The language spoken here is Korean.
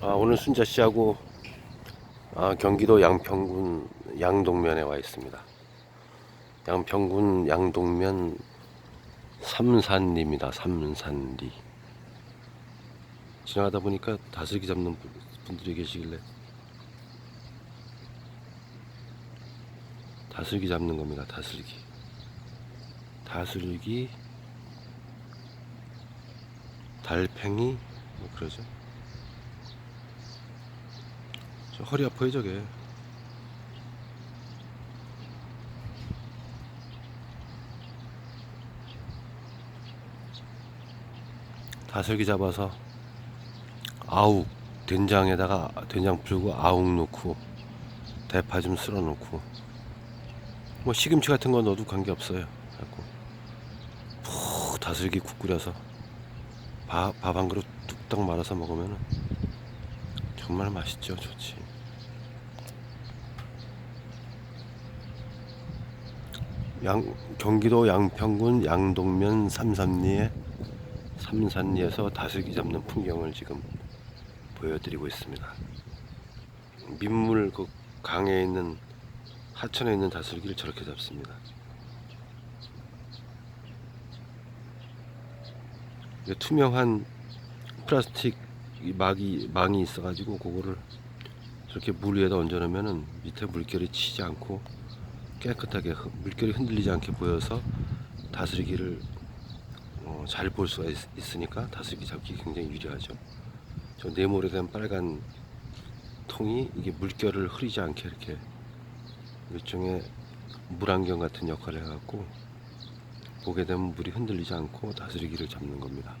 아, 오늘 순자 씨하고 아, 경기도 양평군 양동면에 와 있습니다. 양평군 양동면 삼산리입니다. 삼산리. 지나가다 보니까 다슬기 잡는 분- 분들이 계시길래 다슬기 잡는 겁니다. 다슬기. 다슬기, 달팽이, 뭐 그러죠. 저 허리 아파요 저게. 다슬기 잡아서 아욱 된장에다가 된장 풀고 아욱 넣고 대파 좀 쓸어 넣고. 뭐 시금치 같은 거 넣어도 관계없어요. 갖고 푹 다슬기 국 끓여서 밥한 그릇 뚝딱 말아서 먹으면 정말 맛있죠 좋지 양, 경기도 양평군 양동면 삼산리에 삼산리에서 다슬기 잡는 풍경을 지금 보여드리고 있습니다. 민물 그 강에 있는 하천에 있는 다슬기를 저렇게 잡습니다. 투명한 플라스틱 이 막이 망이 있어가지고 그거를 저렇게 물 위에다 얹어놓으면은 밑에 물결이 치지 않고 깨끗하게 흐- 물결이 흔들리지 않게 보여서 다스리기를 어, 잘볼 수가 있, 있으니까 다스리기 잡기 굉장히 유리하죠. 저 네모로 된 빨간 통이 이게 물결을 흐리지 않게 이렇게 일종의 물안경 같은 역할을 해갖고 보게 되면 물이 흔들리지 않고 다스리기를 잡는 겁니다.